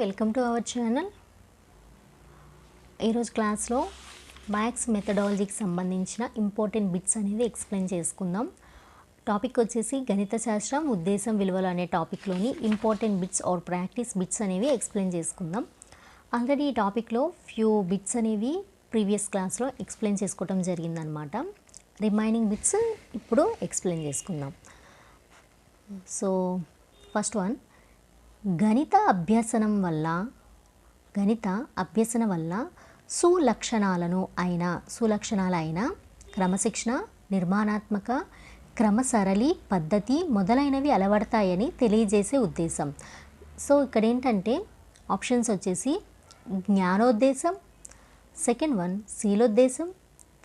Welcome to our channel. ఈరోజు క్లాస్లో maths మెథడాలజీకి సంబంధించిన ఇంపార్టెంట్ బిట్స్ అనేది ఎక్స్ప్లెయిన్ చేసుకుందాం. టాపిక్ వచ్చేసి గణిత శాస్త్రం ఉద్దేశం విలువలు అనే టాపిక్లోని important bits or practice bits అనేవి ఎక్స్ప్లెయిన్ చేసుకుందాం. ఆల్రెడీ ఈ టాపిక్లో ఫ్యూ బిట్స్ అనేవి ప్రీవియస్ క్లాస్లో ఎక్స్ప్లెయిన్ చేసుకోవటం జరిగిందనమాట. రిమైనింగ్ బిట్స్ ఇప్పుడు ఎక్స్ప్లెయిన్ చేసుకుందాం. సో ఫస్ట్ వన్ గణిత అభ్యసనం వల్ల గణిత అభ్యసన వల్ల సులక్షణాలను అయిన సులక్షణాలు అయిన క్రమశిక్షణ నిర్మాణాత్మక క్రమసరళి పద్ధతి మొదలైనవి అలవడతాయని తెలియజేసే ఉద్దేశం. సో ఇక్కడ ఏంటంటే ఆప్షన్స్ వచ్చేసి జ్ఞానోద్దేశం సెకండ్ వన్ శీలోద్దేశం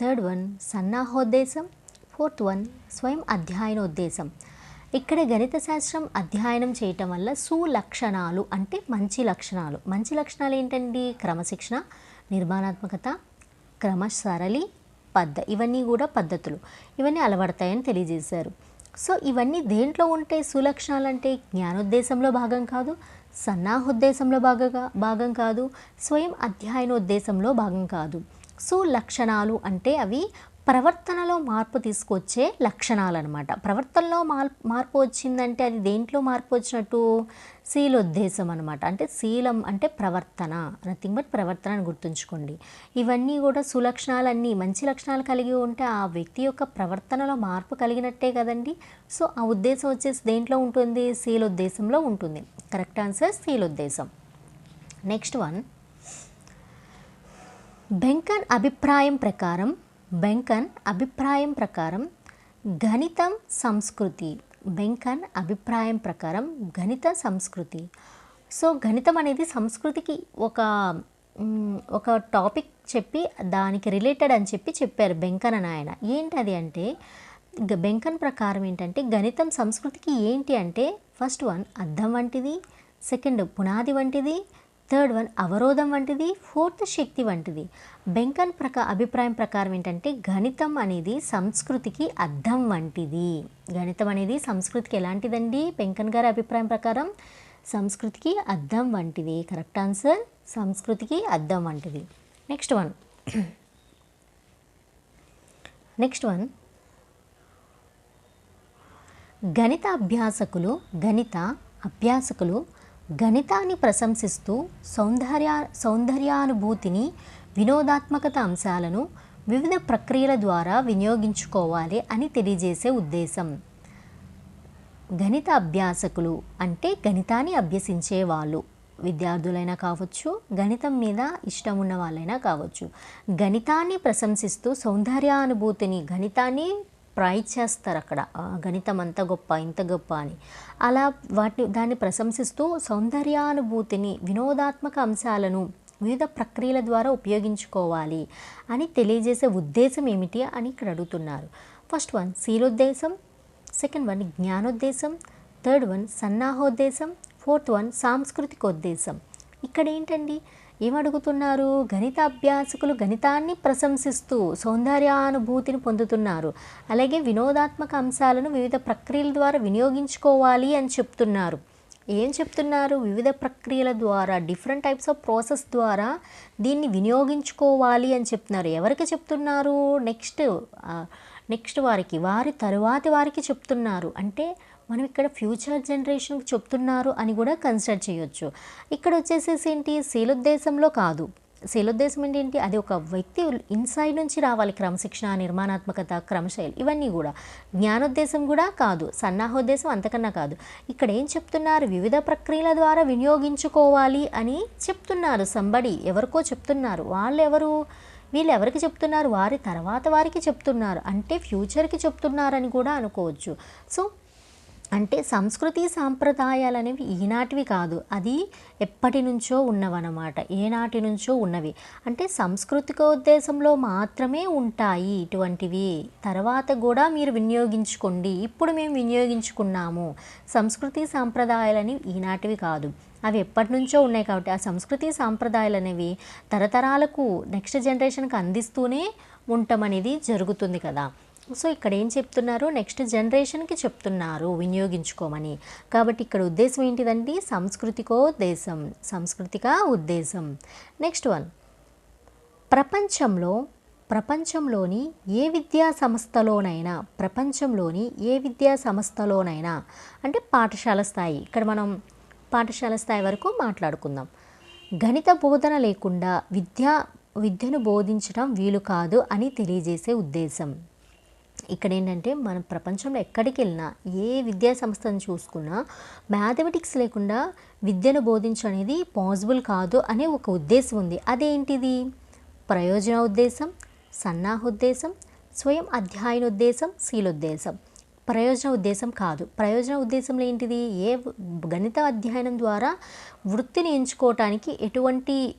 థర్డ్ వన్ సన్నాహోద్దేశం ఫోర్త్ వన్ స్వయం అధ్యయనోద్దేశం. ఇక్కడ గణిత శాస్త్రం అధ్యయనం చేయటం వల్ల సులక్షణాలు అంటే మంచి లక్షణాలు. మంచి లక్షణాలు ఏంటండి? క్రమశిక్షణ నిర్మాణాత్మకత క్రమసరళి పద్ధ ఇవన్నీ కూడా పద్ధతులు. ఇవన్నీ అలవడతాయని తెలియజేశారు. సో ఇవన్నీ దేంట్లో ఉంటే సులక్షణాలు అంటే జ్ఞానోద్దేశంలో భాగం కాదు సన్నాహోద్దేశంలో భాగంగా భాగం కాదు స్వయం అధ్యయనోద్దేశంలో భాగం కాదు. సులక్షణాలు అంటే అవి ప్రవర్తనలో మార్పు తీసుకొచ్చే లక్షణాలు అనమాట ప్రవర్తనలో మార్ మార్పు వచ్చిందంటే అది దేంట్లో మార్పు వచ్చినట్టు? శీలోద్దేశం అనమాట అంటే శీలం అంటే ప్రవర్తన. నథింగ్ బట్ ప్రవర్తన అని గుర్తుంచుకోండి. ఇవన్నీ కూడా సులక్షణాలన్నీ మంచి లక్షణాలు కలిగి ఉంటే ఆ వ్యక్తి యొక్క ప్రవర్తనలో మార్పు కలిగినట్టే కదండి. సో ఆ ఉద్దేశం వచ్చేసి దేంట్లో ఉంటుంది? శీలోద్దేశంలో ఉంటుంది. Correct answer శీలోద్దేశం. Next one. బెంకన్ అభిప్రాయం ప్రకారం బెంకన్ అభిప్రాయం ప్రకారం గణితం సంస్కృతి. బెంకన్ అభిప్రాయం ప్రకారం గణిత సంస్కృతి. సో గణితం అనేది సంస్కృతికి ఒక ఒక టాపిక్ చెప్పి దానికి రిలేటెడ్ అని చెప్పి చెప్పారు బెంకన్ అని ఆయన. ఏంటి అది అంటే గ- బెంకన్ ప్రకారం ఏంటంటే గణితం సంస్కృతికి ఏంటి అంటే ఫస్ట్ వన్ అర్థం వంటిది సెకండ్ పునాది వంటిది థర్డ్ వన్ అవరోధం వంటిది ఫోర్త్ శక్తి వంటిది. బెంకన్ ప్రకా అభిప్రాయం ప్రకారం ఏంటంటే గణితం అనేది సంస్కృతికి అర్థం వంటిది. గణితం అనేది సంస్కృతికి ఎలాంటిదండి? బెంకన్ గారి అభిప్రాయం ప్రకారం సంస్కృతికి అర్థం వంటిది. Correct answer? సంస్కృతికి అర్థం వంటిది. Next one. Next one. గణిత అభ్యాసకులు గణిత అభ్యాసకులు గణితాన్ని ప్రశంసిస్తూ సౌందర్య సౌందర్యానుభూతిని వినోదాత్మకత అంశాలను వివిధ ప్రక్రియల ద్వారా వినియోగించుకోవాలి అని తెలియజేసే ఉద్దేశం. గణిత అభ్యాసకులు అంటే గణితాన్ని అభ్యసించే వాళ్ళు విద్యార్థులైనా కావచ్చు గణితం మీద ఇష్టం ఉన్న వాళ్ళైనా కావచ్చు. గణితాన్ని ప్రశంసిస్తూ సౌందర్యానుభూతిని గణితాన్ని ప్రైజ్ చేస్తారు అక్కడ. గణితం అంత గొప్ప ఇంత గొప్ప అని. అలా వాటిని దాన్ని ప్రశంసిస్తూ సౌందర్యానుభూతిని వినోదాత్మక అంశాలను వివిధ ప్రక్రియల ద్వారా ఉపయోగించుకోవాలి అని తెలియజేసే ఉద్దేశం ఏమిటి అని ఇక్కడ అడుగుతున్నారు. ఫస్ట్ వన్ శీలోద్దేశం. సెకండ్ వన్ జ్ఞానోద్దేశం. థర్డ్ వన్ సన్నాహోద్దేశం. ఫోర్త్ వన్ సాంస్కృతికోద్దేశం. ఇక్కడ ఏంటండి? ఏమడుగుతున్నారు? గణిత అభ్యాసకులు గణితాన్ని ప్రశంసిస్తూ సౌందర్యానుభూతిని పొందుతున్నారు. అలాగే వినోదాత్మక అంశాలను వివిధ ప్రక్రియల ద్వారా వినియోగించుకోవాలి అని చెప్తున్నారు. ఏం చెప్తున్నారు? వివిధ ప్రక్రియల ద్వారా డిఫరెంట్ టైప్స్ ఆఫ్ ప్రాసెస్ ద్వారా దీన్ని వినియోగించుకోవాలి అని చెప్తున్నారు. ఎవరికి చెప్తున్నారు? నెక్స్ట్ నెక్స్ట్ వారికి వారి తరువాతి వారికి చెప్తున్నారు. అంటే మనం ఇక్కడ ఫ్యూచర్ జనరేషన్కి చెప్తున్నారు అని కూడా కన్సిడర్ చేయొచ్చు. ఇక్కడ వచ్చేసేసి ఏంటి? శీలోద్దేశంలో కాదు. శీలోద్దేశం ఏంటి? అది ఒక వ్యక్తి ఇన్సైడ్ నుంచి రావాలి. క్రమశిక్షణ నిర్మాణాత్మకత క్రమశైలి ఇవన్నీ కూడా. జ్ఞానోద్దేశం కూడా కాదు. సన్నాహోద్దేశం అంతకన్నా కాదు. ఇక్కడ ఏం చెప్తున్నారు? వివిధ ప్రక్రియల ద్వారా వినియోగించుకోవాలి అని చెప్తున్నారు. సంబడి ఎవరికో చెప్తున్నారు. వాళ్ళు ఎవరు వీళ్ళు ఎవరికి చెప్తున్నారు? వారి తర్వాత వారికి చెప్తున్నారు. అంటే ఫ్యూచర్కి చెప్తున్నారని కూడా అనుకోవచ్చు. సో అంటే సంస్కృతి సాంప్రదాయాలు అనేవి ఈనాటివి కాదు. అది ఎప్పటి నుంచో ఉన్నవన్నమాట ఏనాటి నుంచో ఉన్నవి. అంటే సాంస్కృతిక ఉద్దేశంలో మాత్రమే ఉంటాయి ఇటువంటివి. తర్వాత కూడా మీరు వినియోగించుకోండి. ఇప్పుడు మేము వినియోగించుకున్నాము. సంస్కృతి సాంప్రదాయాలు అనేవి ఈనాటివి కాదు. అవి ఎప్పటి నుంచో ఉన్నాయి కాబట్టి ఆ సంస్కృతి సాంప్రదాయాలు అనేవి తరతరాలకు నెక్స్ట్ జనరేషన్కి అందిస్తూనే ఉండటం అనేది జరుగుతుంది కదా. సో ఇక్కడ ఏం చెప్తున్నారు? నెక్స్ట్ జనరేషన్కి చెప్తున్నారు వినియోగించుకోమని. కాబట్టి ఇక్కడ ఉద్దేశం ఏంటిదండి సంస్కృతికోద్దేశం సాంస్కృతిక ఉద్దేశం. Next one. ప్రపంచంలో ప్రపంచంలోని ఏ విద్యా సంస్థలోనైనా ప్రపంచంలోని ఏ విద్యా సంస్థలోనైనా అంటే పాఠశాల స్థాయి ఇక్కడ మనం పాఠశాల స్థాయి వరకు మాట్లాడుకుందాం. గణిత బోధన లేకుండా విద్యా విద్యను బోధించడం వీలు కాదు అని తెలియజేసే ఉద్దేశం. ఇక్కడ ఏంటంటే మనం ప్రపంచంలో ఎక్కడికి వెళ్ళినా ఏ విద్యా సంస్థను చూసుకున్నా మ్యాథమెటిక్స్ లేకుండా విద్యను బోధించనేది పాసిబుల్ కాదు అనే ఒక ఉద్దేశం ఉంది. అదేంటిది? ప్రయోజన ఉద్దేశం సన్నాహ ఉద్దేశం స్వయం అధ్యయన ఉద్దేశం శీలోద్దేశం ప్రయోజన ఉద్దేశం కాదు. ప్రయోజన ఉద్దేశంలో ఏంటిది? ఏ గణిత అధ్యయనం ద్వారా వృత్తిని ఎంచుకోవటానికి ఎటువంటి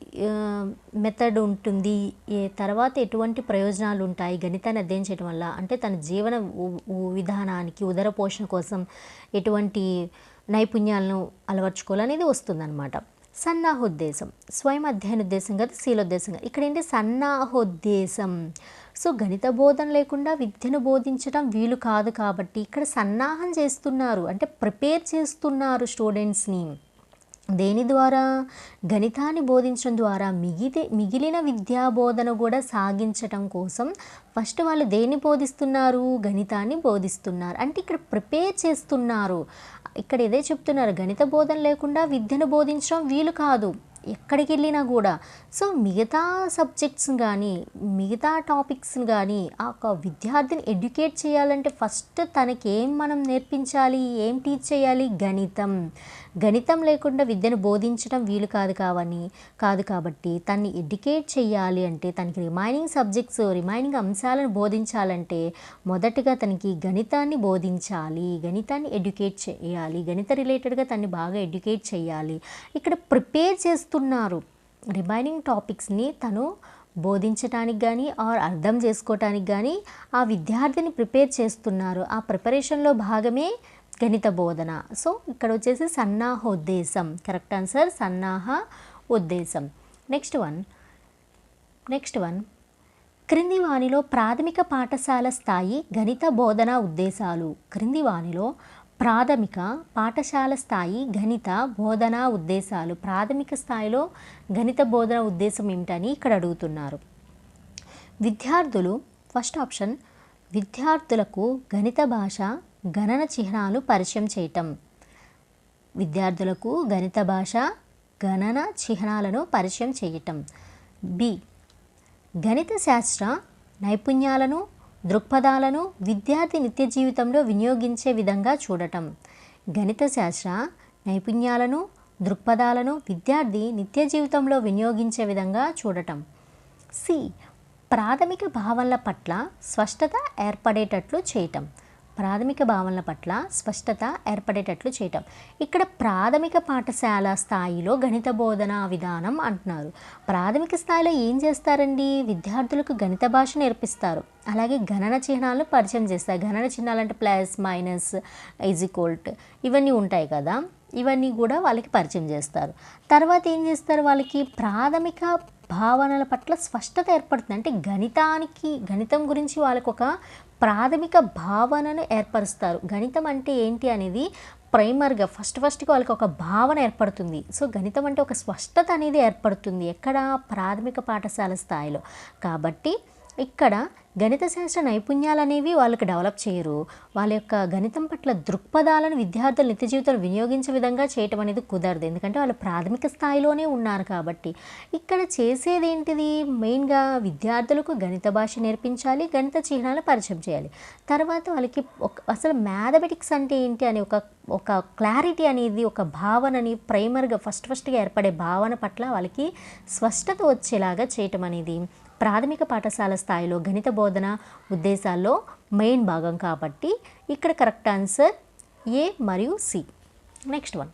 మెథడ్ ఉంటుంది? ఏ తర్వాత ఎటువంటి ప్రయోజనాలు ఉంటాయి? గణితాన్ని అధ్యయనం చేయడం వల్ల అంటే తన జీవన ఉ- విధానానికి ఉదర పోషణ కోసం ఎటువంటి నైపుణ్యాలను అలవర్చుకోవాలనేది వస్తుందన్నమాట. సన్నాహోద్దేశం. స్వయం అధ్యయన ఉద్దేశం కదా శీలోద్దేశం కదా. ఇక్కడ ఏంటి? సన్నాహోద్దేశం. సో గణిత బోధన లేకుండా విద్యను బోధించడం వీలు కాదు కాబట్టి ఇక్కడ సన్నాహం చేస్తున్నారు అంటే ప్రిపేర్ చేస్తున్నారు స్టూడెంట్స్ని. దేని ద్వారా? గణితాన్ని బోధించడం ద్వారా మిగిలి మిగిలిన విద్యా బోధన కూడా సాగించటం కోసం ఫస్ట్ వాళ్ళు దేన్ని బోధిస్తున్నారు? గణితాన్ని బోధిస్తున్నారు. అంటే ఇక్కడ ప్రిపేర్ చేస్తున్నారు. ఇక్కడ ఇదే చెప్తున్నారు గణిత బోధన లేకుండా విద్యను బోధించడం వీలు కాదు. ఎక్కడికి వెళ్ళినా కూడా. సో మిగతా సబ్జెక్ట్స్ కానీ మిగతా టాపిక్స్ని కానీ ఆ ఒక విద్యార్థిని ఎడ్యుకేట్ చేయాలంటే ఫస్ట్ తనకి ఏం మనం నేర్పించాలి ఏం టీచ్ చేయాలి? గణితం. గణితం లేకుండా విద్యను బోధించడం వీలు కాదు కావని కాదు కాబట్టి తన్ని ఎడ్యుకేట్ చేయాలి అంటే తనకి రిమైనింగ్ సబ్జెక్ట్స్ రిమైనింగ్ అంశాలను బోధించాలంటే మొదటగా తనకి గణితాన్ని బోధించాలి. గణితాన్ని ఎడ్యుకేట్ చేయాలి గణిత రిలేటెడ్గా తన్ని బాగా ఎడ్యుకేట్ చేయాలి ఇక్కడ ప్రిపేర్ చేస్తున్నారు. రిమైనింగ్ టాపిక్స్ని తను బోధించడానికి కానీ ఆర్ అర్థం చేసుకోవటానికి కానీ ఆ విద్యార్థిని ప్రిపేర్ చేస్తున్నారు. ఆ ప్రిపరేషన్లో భాగమే గణిత బోధన. సో ఇక్కడ వచ్చేసి సన్నాహ ఉద్దేశం. కరెక్ట్ ఆన్సర్ సన్నాహ ఉద్దేశం. నెక్స్ట్ వన్ నెక్స్ట్ వన్ క్రింది వానిలో ప్రాథమిక పాఠశాల స్థాయి గణిత బోధన ఉద్దేశాలు. క్రింది వానిలో ప్రాథమిక పాఠశాల స్థాయి గణిత బోధనా ఉద్దేశాలు. ప్రాథమిక స్థాయిలో గణిత బోధన ఉద్దేశం ఏమిటని ఇక్కడ అడుగుతున్నారు. విద్యార్థులు ఫస్ట్ ఆప్షన్ విద్యార్థులకు గణిత భాష గణన చిహ్నాలు పరిచయం చేయటం. విద్యార్థులకు గణిత భాష గణన చిహ్నాలను పరిచయం చేయటం. బి. గణిత శాస్త్ర నైపుణ్యాలను దృక్పథాలను విద్యార్థి నిత్య జీవితంలో వినియోగించే విధంగా చూడటం. గణిత శాస్త్ర నైపుణ్యాలను దృక్పథాలను విద్యార్థి నిత్య జీవితంలో వినియోగించే విధంగా చూడటం. సి. ప్రాథమిక భావనల పట్ల స్పష్టత ఏర్పడేటట్లు చేయటం. ప్రాథమిక భావనల పట్ల స్పష్టత ఏర్పడేటట్లు చేయటం. ఇక్కడ ప్రాథమిక పాఠశాల స్థాయిలో గణిత బోధన విధానం అంటున్నారు. ప్రాథమిక స్థాయిలో ఏం చేస్తారండి? విద్యార్థులకు గణిత భాష నేర్పిస్తారు. అలాగే గణన చిహ్నాలను పరిచయం చేస్తారు. గణన చిహ్నాలు అంటే ప్లస్ మైనస్ ఈక్వల్ట్ ఇవన్నీ ఉంటాయి కదా. ఇవన్నీ కూడా వాళ్ళకి పరిచయం చేస్తారు. తర్వాత ఏం చేస్తారు వాళ్ళకి? ప్రాథమిక భావనల పట్ల స్పష్టత ఏర్పడుతుంది. అంటే గణితానికి గణితం గురించి వాళ్ళకు ఒక ప్రాథమిక భావనను ఏర్పరుస్తారు. గణితం అంటే ఏంటి అనేది ప్రైమర్గా ఫస్ట్ ఫస్ట్గా వాళ్ళకి ఒక భావన ఏర్పడుతుంది. సో గణితం అంటే ఒక స్పష్టత అనేది ఏర్పడుతుంది ఎక్కడ? ప్రాథమిక పాఠశాల స్థాయిలో. కాబట్టి ఇక్కడ గణిత శాస్త్ర నైపుణ్యాలు అనేవి వాళ్ళకి డెవలప్ చేయరు. వాళ్ళ యొక్క గణితం పట్ల దృక్పథాలను విద్యార్థులు నిత్య జీవితంలో వినియోగించే విధంగా చేయటం అనేది కుదరదు. ఎందుకంటే వాళ్ళు ప్రాథమిక స్థాయిలోనే ఉన్నారు కాబట్టి. ఇక్కడ చేసేది ఏంటిది మెయిన్గా విద్యార్థులకు గణిత భాష నేర్పించాలి గణిత చిహ్నాలు పరిచయం చేయాలి. తర్వాత వాళ్ళకి ఒక అసలు మ్యాథమెటిక్స్ అంటే ఏంటి అనే ఒక ఒక క్లారిటీ అనేది ఒక భావనని ప్రైమర్గా ఫస్ట్ ఫస్ట్గా ఏర్పడే భావన పట్ల వాళ్ళకి స్పష్టత వచ్చేలాగా చేయటం అనేది ప్రాథమిక పాఠశాల స్థాయిలో గణిత బోధన ఉద్దేశాల్లో మెయిన్ భాగం కాబట్టి ఇక్కడ కరెక్ట్ ఆన్సర్ ఏ మరియు సి. Next one.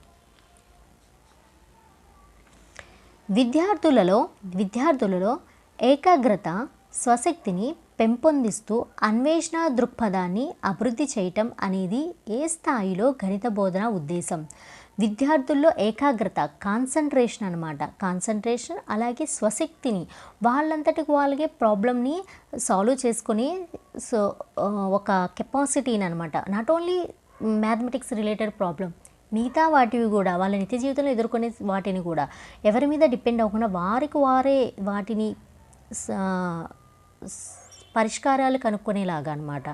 విద్యార్థులలో విద్యార్థులలో ఏకాగ్రత స్వశక్తిని పెంపొందిస్తూ అన్వేషణ దృక్పథాన్ని అభివృద్ధి చేయటం అనేది ఏ స్థాయిలో గణిత బోధన ఉద్దేశం? విద్యార్థుల్లో ఏకాగ్రత కాన్సన్ట్రేషన్ అనమాట కాన్సన్ట్రేషన్ అలాగే స్వశక్తిని వాళ్ళంతటికి వాళ్ళకే ప్రాబ్లమ్ని సాల్వ్ చేసుకుని సో ఒక కెపాసిటీని అనమాట not only mathematics related problem మిగతా వాటివి కూడా వాళ్ళ నిత్య జీవితంలో ఎదుర్కొనే వాటిని కూడా ఎవరి మీద డిపెండ్ అవ్వకుండా వారికి వారే వాటిని స- పరిష్కారాలు కనుక్కునేలాగా అనమాట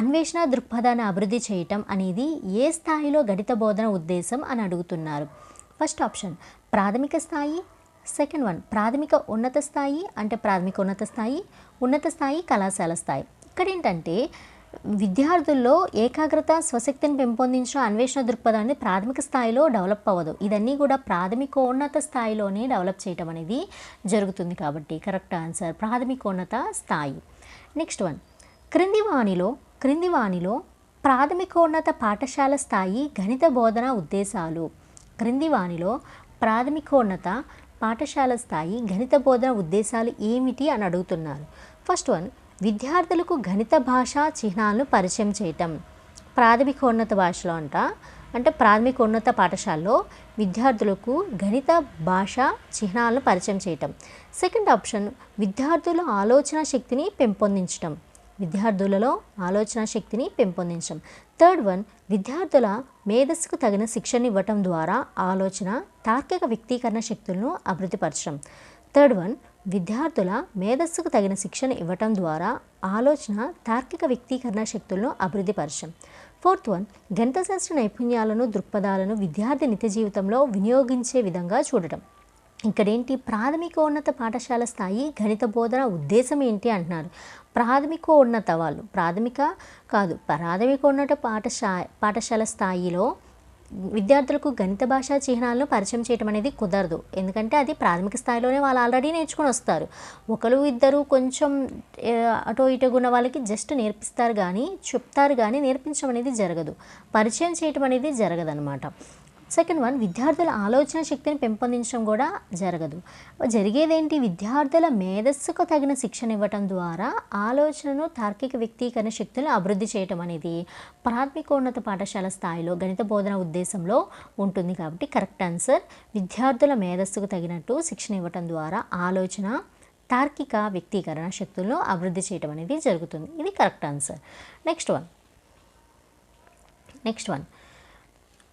అన్వేషణ దృక్పథాన్ని అభివృద్ధి చేయటం అనేది ఏ స్థాయిలో గణిత బోధన ఉద్దేశం అని అడుగుతున్నారు. ఫస్ట్ ఆప్షన్ ప్రాథమిక స్థాయి. సెకండ్ వన్ ప్రాథమిక ఉన్నత స్థాయి అంటే ప్రాథమిక ఉన్నత స్థాయి ఉన్నత స్థాయి కళాశాల స్థాయి. ఇక్కడ ఏంటంటే విద్యార్థుల్లో ఏకాగ్రత స్వశక్తిని పెంపొందించిన అన్వేషణ దృక్పథాన్ని ప్రాథమిక స్థాయిలో డెవలప్ అవ్వదు. ఇదన్నీ కూడా ప్రాథమికోన్నత స్థాయిలోనే డెవలప్ చేయటం అనేది జరుగుతుంది కాబట్టి కరెక్ట్ ఆన్సర్ ప్రాథమికోన్నత స్థాయి. నెక్స్ట్ వన్ క్రింది వాణిలో క్రింది వాణిలో ప్రాథమికోన్నత పాఠశాల స్థాయి గణిత బోధన ఉద్దేశాలు. క్రింది వాణిలో ప్రాథమికోన్నత పాఠశాల స్థాయి గణిత బోధన ఉద్దేశాలు ఏమిటి అని అడుగుతున్నారు. ఫస్ట్ వన్ విద్యార్థులకు గణిత భాషా చిహ్నాలను పరిచయం చేయటం. ప్రాథమికోన్నత భాషలో అంట అంటే ప్రాథమికోన్నత పాఠశాలలో విద్యార్థులకు గణిత భాష చిహ్నాలను పరిచయం చేయటం. సెకండ్ ఆప్షన్ విద్యార్థుల ఆలోచన శక్తిని పెంపొందించటం. విద్యార్థులలో ఆలోచన శక్తిని పెంపొందించడం థర్డ్ వన్ విద్యార్థుల మేధస్సుకు తగిన శిక్షణ ఇవ్వటం ద్వారా ఆలోచన తార్కిక వ్యక్తీకరణ శక్తులను అభివృద్ధిపరచడం థర్డ్ వన్ విద్యార్థుల మేధస్సుకు తగిన శిక్షణ ఇవ్వటం ద్వారా ఆలోచన తార్కిక వ్యక్తీకరణ శక్తులను అభివృద్ధిపరచడం ఫోర్త్ వన్ గణితశాస్త్ర నైపుణ్యాలను దృక్పథాలను విద్యార్థి నిత్య జీవితంలో వినియోగించే విధంగా చూడటం. ఇక్కడేంటి? ప్రాథమికోన్నత పాఠశాల స్థాయి గణిత బోధన ఉద్దేశం ఏంటి అంటున్నారు. ప్రాథమికోన్నత వాళ్ళు. ప్రాథమిక కాదు ప్రాథమికోన్నత పాఠశా పాఠశాల స్థాయిలో విద్యార్థులకు గణిత భాషా చిహ్నాలను పరిచయం చేయడం అనేది కుదరదు. ఎందుకంటే అది ప్రాథమిక స్థాయిలోనే వాళ్ళు ఆల్రెడీ నేర్చుకొని వస్తారు. ఒకరు ఇద్దరు కొంచెం అటో ఇటో ఉన్న వాళ్ళకి జస్ట్ నేర్పిస్తారు కానీ చెప్తారు కానీ నేర్పించడం అనేది జరగదు. పరిచయం చేయటం అనేది జరగదనమాట సెకండ్ వన్ విద్యార్థుల ఆలోచన శక్తిని పెంపొందించడం కూడా జరగదు. జరిగేదేంటి? విద్యార్థుల మేధస్సుకు తగిన శిక్షణ ఇవ్వటం ద్వారా ఆలోచనను తార్కిక వ్యక్తీకరణ శక్తులను అభివృద్ధి చేయటం అనేది ప్రాథమికోన్నత పాఠశాల స్థాయిలో గణిత బోధన ఉద్దేశంలో ఉంటుంది కాబట్టి కరెక్ట్ ఆన్సర్. విద్యార్థుల మేధస్సుకు తగినట్టు శిక్షణ ఇవ్వటం ద్వారా ఆలోచన తార్కిక వ్యక్తీకరణ శక్తులను అభివృద్ధి చేయటం అనేది జరుగుతుంది. ఇది correct answer. Next one. Next one.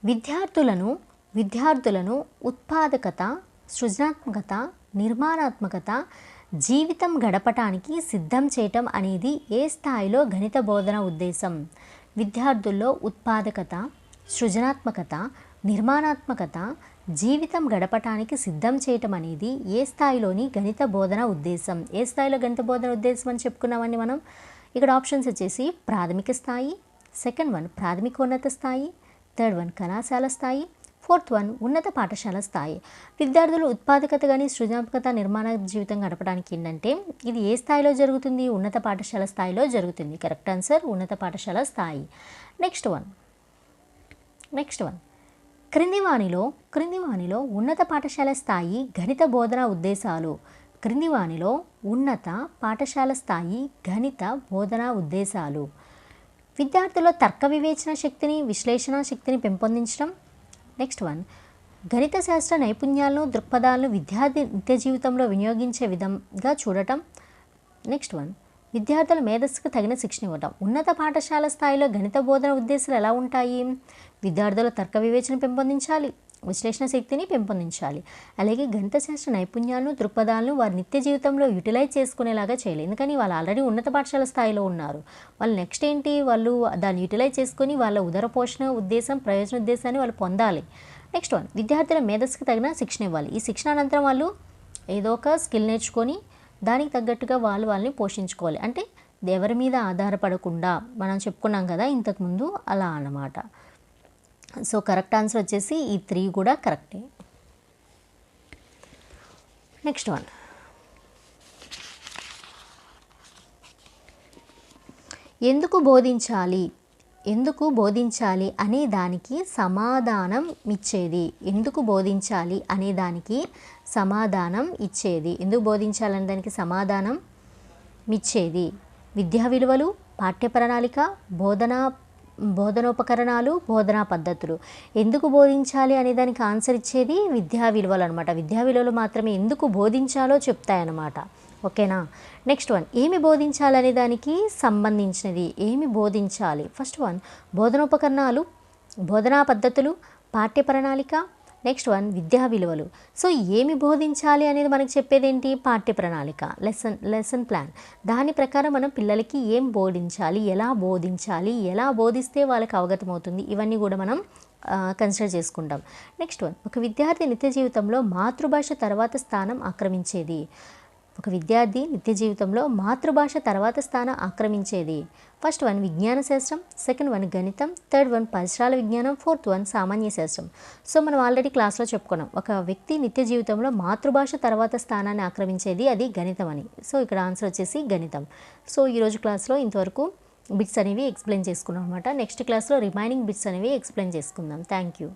విద్యార్థులను విద్యార్థులను ఉత్పాదకత సృజనాత్మకత నిర్మాణాత్మకత జీవితం గడపటానికి సిద్ధం చేయటం అనేది ఏ స్థాయిలో గణిత బోధన ఉద్దేశం? విద్యార్థుల్లో ఉత్పాదకత సృజనాత్మకత నిర్మాణాత్మకత జీవితం గడపటానికి సిద్ధం చేయటం అనేది ఏ స్థాయిలోని గణిత బోధన ఉద్దేశం? ఏ స్థాయిలో గణిత బోధన ఉద్దేశం అని చెప్పుకున్నామండి మనం? ఇక్కడ ఆప్షన్స్ వచ్చేసి ప్రాథమిక స్థాయి సెకండ్ వన్ ప్రాథమికోన్నత స్థాయి థర్డ్ వన్ కళాశాల స్థాయి ఫోర్త్ వన్ ఉన్నత పాఠశాల స్థాయి. విద్యార్థులు ఉత్పాదకత కానీ సృజనాత్మకత నిర్మాణ జీవితం గడపడానికి ఏంటంటే ఇది ఏ స్థాయిలో జరుగుతుంది? ఉన్నత పాఠశాల స్థాయిలో జరుగుతుంది. కరెక్ట్ ఆన్సర్ ఉన్నత పాఠశాల స్థాయి. Next one. Next one. క్రింది వాణిలో క్రింది వాణిలో ఉన్నత పాఠశాల స్థాయి గణిత బోధనా ఉద్దేశాలు. క్రింది వాణిలో ఉన్నత పాఠశాల స్థాయి గణిత బోధనా ఉద్దేశాలు. విద్యార్థుల తర్క వివేచన శక్తిని విశ్లేషణ శక్తిని పెంపొందించడం. Next one. గణిత శాస్త్ర నైపుణ్యాలను దృక్పథాలను విద్యార్థి నిత్య జీవితంలో వినియోగించే విధంగా చూడటం. Next one. విద్యార్థుల మేధస్సుకు తగిన శిక్షణ ఇవ్వటం. ఉన్నత పాఠశాల స్థాయిలో గణిత బోధన ఉద్దేశాలు ఎలా ఉంటాయి? విద్యార్థుల తర్క వివేచన పెంపొందించాలి. విశ్లేషణ శక్తిని పెంపొందించాలి. అలాగే గణిత శాస్త్ర నైపుణ్యాలను దృక్పథాలను వారి నిత్య జీవితంలో యూటిలైజ్ చేసుకునేలాగా చేయాలి. ఎందుకని వాళ్ళు ఆల్రెడీ ఉన్నత పాఠశాల స్థాయిలో ఉన్నారు. వాళ్ళు నెక్స్ట్ ఏంటి? వాళ్ళు దాన్ని యూటిలైజ్ చేసుకొని వాళ్ళ ఉదర పోషణ ఉద్దేశం ప్రయోజన ఉద్దేశాన్ని వాళ్ళు పొందాలి. నెక్స్ట్ వన్ విద్యార్థుల మేధస్సుకు తగిన శిక్షణ ఇవ్వాలి. ఈ శిక్షణ అనంతరం వాళ్ళు ఏదో ఒక స్కిల్ నేర్చుకొని దానికి తగ్గట్టుగా వాళ్ళు వాళ్ళని పోషించుకోవాలి. అంటే ఎవరి మీద ఆధారపడకుండా మనం చెప్పుకున్నాం కదా ఇంతకుముందు అలా అన్నమాట. సో కరెక్ట్ ఆన్సర్ వచ్చేసి ఈ త్రీ కూడా కరెక్టే. Next one. ఎందుకు బోధించాలి? ఎందుకు బోధించాలి అనే దానికి సమాధానం ఇచ్చేది. ఎందుకు బోధించాలి అనే దానికి సమాధానం ఇచ్చేది. ఎందుకు బోధించాలనే దానికి సమాధానం ఇచ్చేది. విద్యా విలువలు పాఠ్య ప్రణాళిక బోధనా బోధనోపకరణాలు బోధనా పద్ధతులు. ఎందుకు బోధించాలి అనే దానికి ఆన్సర్ ఇచ్చేది విద్యా విలువలు అనమాట విద్యా విలువలు మాత్రమే ఎందుకు బోధించాలో చెప్తాయన్నమాట ఓకేనా? నెక్స్ట్ వన్ ఏమి బోధించాలనే దానికి సంబంధించినది. ఏమి బోధించాలి? ఫస్ట్ వన్ బోధనోపకరణాలు బోధనా పద్ధతులు పాఠ్య ప్రణాళిక నెక్స్ట్ వన్ విద్యా విలువలు. సో ఏమి బోధించాలి అనేది మనకు చెప్పేది ఏంటి పాఠ్య ప్రణాళిక లెసన్ లెసన్ ప్లాన్ దాని ప్రకారం మనం పిల్లలకి ఏం బోధించాలి? ఎలా బోధించాలి? ఎలా బోధిస్తే వాళ్ళకి అవగతమవుతుంది ఇవన్నీ కూడా మనం కన్సిడర్ చేసుకుంటాం. నెక్స్ట్ వన్ ఒక విద్యార్థి నిత్య జీవితంలో మాతృభాష తర్వాత స్థానం ఆక్రమించేది. ఒక విద్యార్థి నిత్య జీవితంలో మాతృభాష తర్వాత స్థానం ఆక్రమించేది. ఫస్ట్ వన్ విజ్ఞాన శాస్త్రం సెకండ్ వన్ గణితం థర్డ్ వన్ పరిసరాల విజ్ఞానం ఫోర్త్ వన్ సామాన్య శాస్త్రం. సో మనం ఆల్రెడీ క్లాస్లో చెప్పుకున్నాం. ఒక వ్యక్తి నిత్య జీవితంలో మాతృభాష తర్వాత స్థానాన్ని ఆక్రమించేది అది గణితం అని. సో ఇక్కడ ఆన్సర్ వచ్చేసి గణితం. సో ఈరోజు క్లాస్లో ఇంతవరకు బిట్స్ అనేవి ఎక్స్ప్లెయిన్ చేసుకున్నాం అనమాట నెక్స్ట్ క్లాస్లో రిమైనింగ్ బిట్స్ అనేవి ఎక్స్ప్లెయిన్ చేసుకుందాం. Thank you